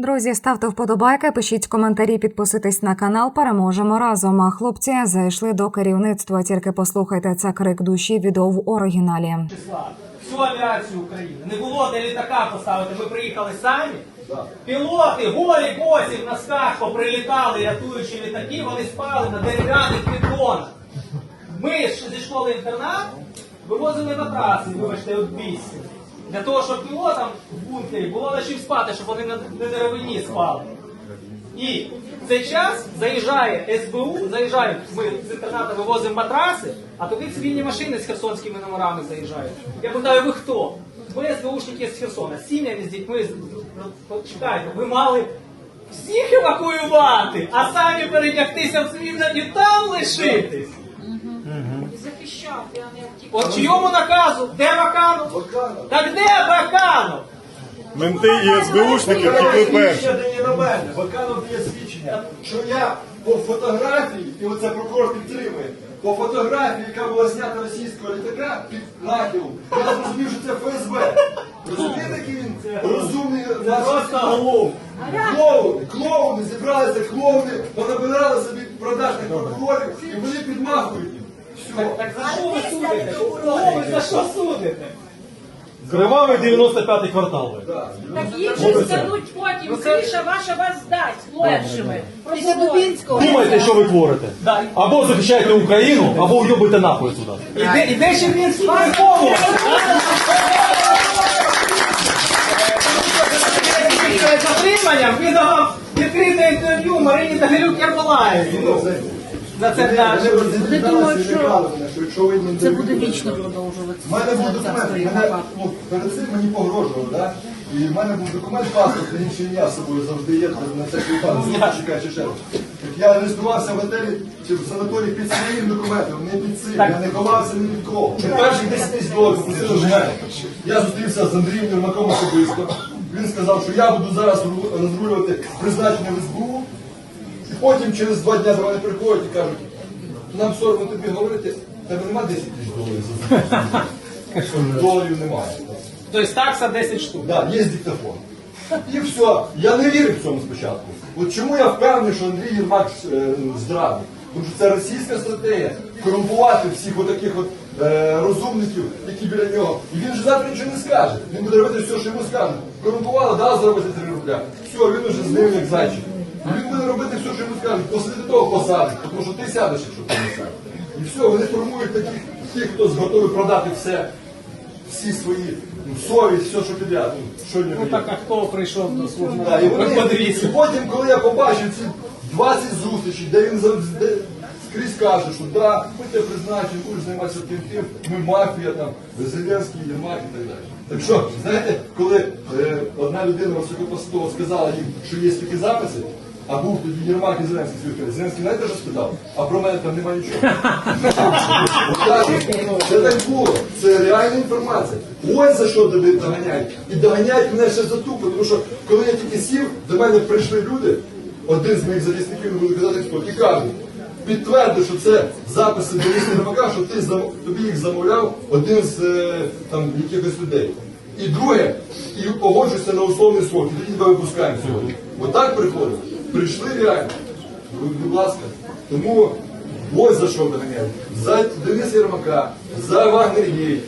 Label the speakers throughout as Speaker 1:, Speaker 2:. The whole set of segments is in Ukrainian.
Speaker 1: Друзі, ставте вподобайки, пишіть коментарі, підписуйтесь на канал. Переможемо разом. А хлопці зайшли до керівництва. Тільки послухайте це крик душі. Відео в оригіналі.
Speaker 2: всю авіацію України. Не було де літака поставити. Ми приїхали самі. Пілоти голі босі в носках поприлітали, рятуючи літаки, вони спали на дерев'яних піддонах. Ми зі школи інтернат вивозили на траси, вибачте, от бійці. Для того, щоб пілотам в бункері було на чим спати, щоб вони на, деревині спали. І в цей час заїжджає СБУ, заїжджають, ми з інтерната вивозимо матраси, а туди цивільні машини з херсонськими номерами заїжджають. Я питаю, ви хто? Ми СБУшники з Херсона, з сім'ями з дітьми. Ну, Чекайте, ви мали всіх евакуювати, а самі передягтися в цивільне і там лишитись.
Speaker 3: Захищав, я не втік.
Speaker 2: От чийому наказу? Де Баканов? Так де Баканов?
Speaker 4: Менти і СБУшники втекли перші.
Speaker 5: Свідчення не на мене. Баканов є свідчення, що я по фотографії, і оце прокурор підтримує, по фотографії, яка була знята російського літака під нахилом, я зрозумів, що це ФСБ. Розумієте, який він розумний
Speaker 2: Просто голов.
Speaker 5: клоуни, клоуни, зібралися клоуни, понабирали собі продажних прокурорів і вони підмахують їм.
Speaker 2: Так за що ви судите? Кого ви за що судите?
Speaker 4: Кривавий 95-й квартал.
Speaker 3: Так їх же здадуть потім, криша ваша вас здасть першими. Після Дубінського.
Speaker 4: Думайте, що ви творите.
Speaker 2: Да.
Speaker 4: Або захищайте Україну, або уйобуйте нахуй сюди.
Speaker 2: Іде, іде ще він з. Перед затриманням він давав відкрите інтерв'ю Марині Дагилюк Ярмолаєві. За це.
Speaker 5: Вони
Speaker 3: думають, що Це буде вічно продовжуватися.
Speaker 5: У мене був документ, мене, ну, перед цим мені погрожував, да? і в мене був документ паспорт, інше ім'я з собою завжди є, на всякий випадок, чекає ще раз. Так я реєструвався в готелі чи в санаторії під своїм документом, не під цим, я не ховався ні від кого. Перших 10 тисяч доларів попросили в мене. Я зустрівся з Андрієм Єрмаком особисто. Він сказав, що я буду зараз розрулювати призначення в СБУ, потім через два дні до мене приходять і кажуть, нам соромно тобі говорити, в тебе нема 10 тисяч доларів за зустріч. Доларів немає.
Speaker 2: Тобто такса 10 штук.
Speaker 5: Да, є диктофон. І все. Я не вірив в цьому спочатку. От чому я впевнений, що Андрій Єрмак е, зрадник? Тому що це російська стратегія корумпувати всіх отаких от е, розумників, які біля нього. І він же завтра нічого не скаже. Він буде робити все, що йому скажуть. Корумпували, да, заробити 3 рубля. Все, він уже з ним як зайчик. І він буде робити все, що йому скажуть. Після того посадить, тому що ти сядеш, якщо ти не сядеш. І все, вони формують таких, тих, хто готовий продати все всі свої ну, совість, все, що підряд. Ну, що не
Speaker 2: Ну так а хто прийшов до служби?
Speaker 5: Да, і, вони, і потім, коли я побачив ці 20 зустрічей, де він завжди скрізь каже, що да, будьте призначені, будеш займатися тим тим, ми мафія, там, Зеленський, Єрмак і так далі. Так що, знаєте, коли е, одна людина високопостова сказала їм, що є такі записи, а був тоді Єрмак і Зеленський свідками. Зеленський знаєте, що сказав? А про мене там немає нічого. Це так було. Це реальна інформація. Ось за що тебе доганяють. І доганяють мене ще за тупо, тому що коли я тільки сів, до мене прийшли люди, один з моїх захисників, не буду казати хто, і кажуть, підтвердив, що це записи Дениса Єрмака, що ти тобі їх замовляв один з е, там якихось людей. І друге, і погоджуйся на условний срок, і тоді тебе випускаємо сьогодні. Отак приходить. Прийшли реально. Будь, ласка. Тому ось за що доганяють. За Дениса Єрмака, за Вагнер Гей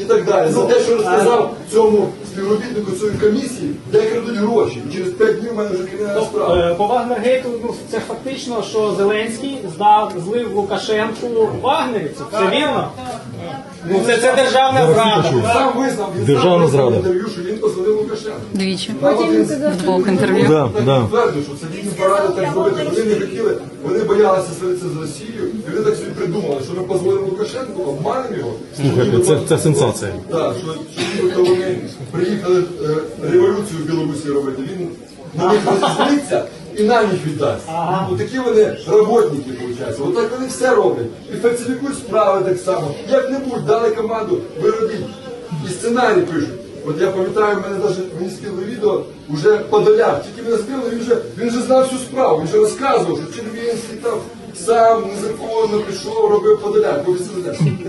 Speaker 5: і так далі. За те, що розказав цьому співробітнику цієї комісії, де крадуть гроші. І через 5 днів в мене вже кримінальна справа.
Speaker 2: Е, По Вагнергейту, ну це фактично, що Зеленський здав злив Лукашенку вагнерівців. Це вірно? Ну це, це державна зрада.
Speaker 5: Сам визнав, він
Speaker 4: Державна
Speaker 5: сам визнав
Speaker 4: зрада.
Speaker 5: в інтерв'ю, що він позвонив Лукашенку.
Speaker 6: Двічі.
Speaker 5: В
Speaker 6: двох інтерв'ю.
Speaker 4: Да, да.
Speaker 5: Підтвердив, що це дійсно поради так зробити. Вони не хотіли, вони боялися сваритися з Росією, і вони так собі придумали, що ми дозволимо Лукашенку, обманемо його.
Speaker 4: Слухайте, це, це сенсація.
Speaker 5: Так, що, що нібито вони приїхали е, революцію в Білорусі робити. Він на них розізлиться і нам їх віддасть. Отакі вони роботники, виходить. Отак вони все роблять. І фальсифікують справи так само. Як-небудь дали команду, ви робіть. І сценарій пишуть. От я пам'ятаю, в мене навіть мені скинули відео вже Подоляк. Тільки мене скинули, він вже він вже знав всю справу, він вже розказував, що Червінський там сам незаконно пішов, робив подоляк, бо.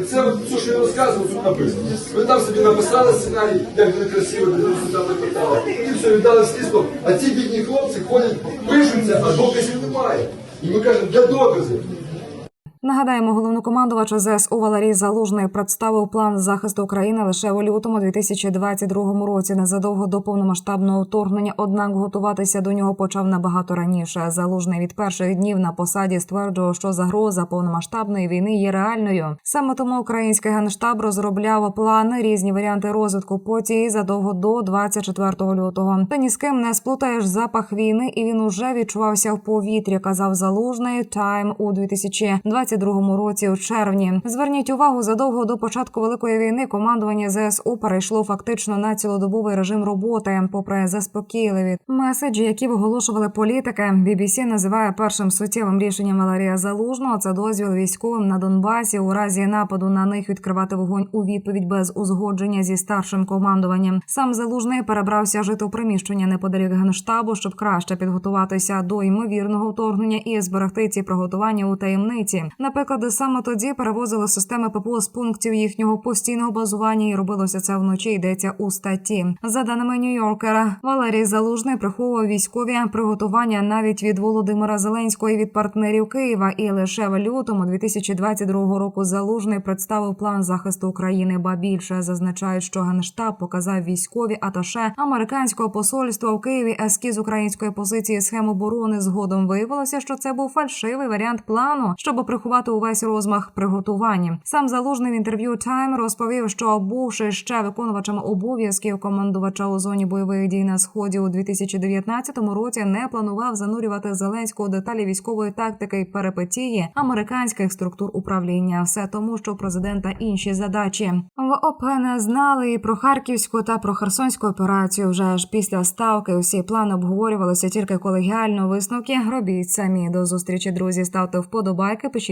Speaker 5: Це все, що я розказував, тут написано. Ви там собі написали сценарій, як вони красиво, де результати питали. І все, віддали слідство. А ці бідні хлопці ходять, пишуться, а доказів немає. І ми кажемо, для доказів.
Speaker 1: Нагадаємо, головнокомандувач ЗСУ Валерій Залужний представив план захисту України лише у лютому 2022 році, незадовго до повномасштабного вторгнення. Однак готуватися до нього почав набагато раніше. Залужний від перших днів на посаді стверджував, що загроза повномасштабної війни є реальною. Саме тому український генштаб розробляв плани, різні варіанти розвитку подій задовго до 24 лютого. Та ні з ким не сплутаєш запах війни, і він уже відчувався в повітрі. Казав залужний Тайм у 2022 році. У червні зверніть увагу задовго до початку великої війни. Командування ЗСУ перейшло фактично на цілодобовий режим роботи, попри заспокійливі меседжі, які виголошували політики. BBC називає першим суттєвим рішенням Валерія Залужного. Це дозвіл військовим на Донбасі у разі нападу на них відкривати вогонь у відповідь без узгодження зі старшим командуванням. Сам залужний перебрався жити у приміщення неподалік генштабу, щоб краще підготуватися до ймовірного вторгнення і зберегти ці приготування у таємниці. Наприклад, саме тоді перевозили системи ППО з пунктів їхнього постійного базування, і робилося це вночі. Йдеться у статті. За даними Нью-Йоркера, Валерій Залужний приховував військові приготування навіть від Володимира Зеленського і від партнерів Києва. І лише в лютому 2022 року Залужний представив план захисту України. Ба більше зазначають, що генштаб показав військові аташе американського посольства в Києві ескіз української позиції схем оборони. Згодом виявилося, що це був фальшивий варіант плану, щоб приховати увесь розмах приготування. Сам залужний в інтерв'ю Time розповів, що бувши ще виконувачем обов'язків командувача у зоні бойових дій на сході у 2019 році, не планував занурювати Зеленського деталі військової тактики і перипетії американських структур управління. Все тому, що президента інші задачі в ОП знали і про харківську та про херсонську операцію. Вже ж після ставки усі плани обговорювалися тільки колегіально. Висновки робіть самі до зустрічі. Друзі, ставте вподобайки,